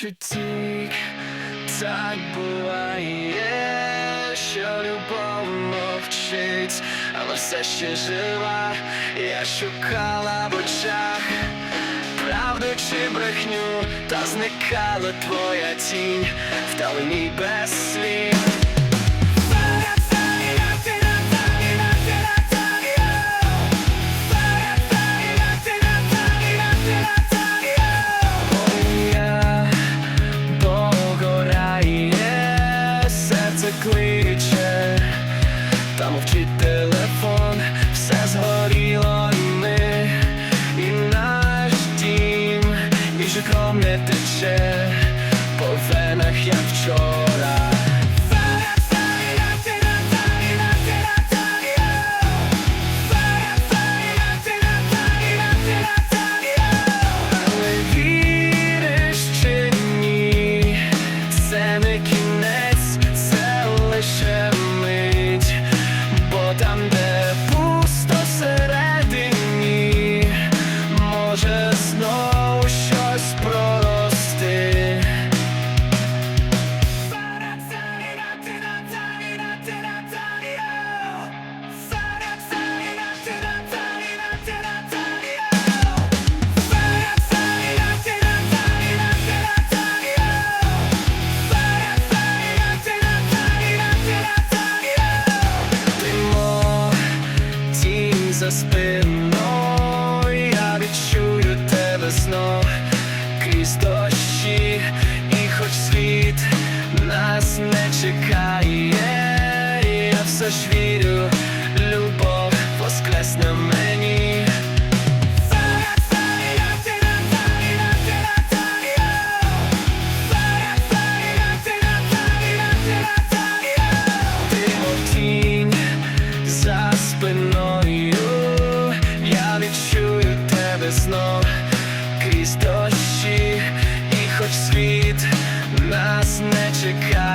житті так буває, що любов мовчить, але все ще жива. Я шукала в очах правду чи брехню, та зникала твоя тінь вдалині без слів. Кличе, та мовчить телефон, все згоріло і ми, і наш дім, і житлом не тече, за спиною, я відчую тебе знов крізь дощі, і хоч світ нас не чекає, я все ж вірю, знов крізь дощі, і хоч світ нас не чекає,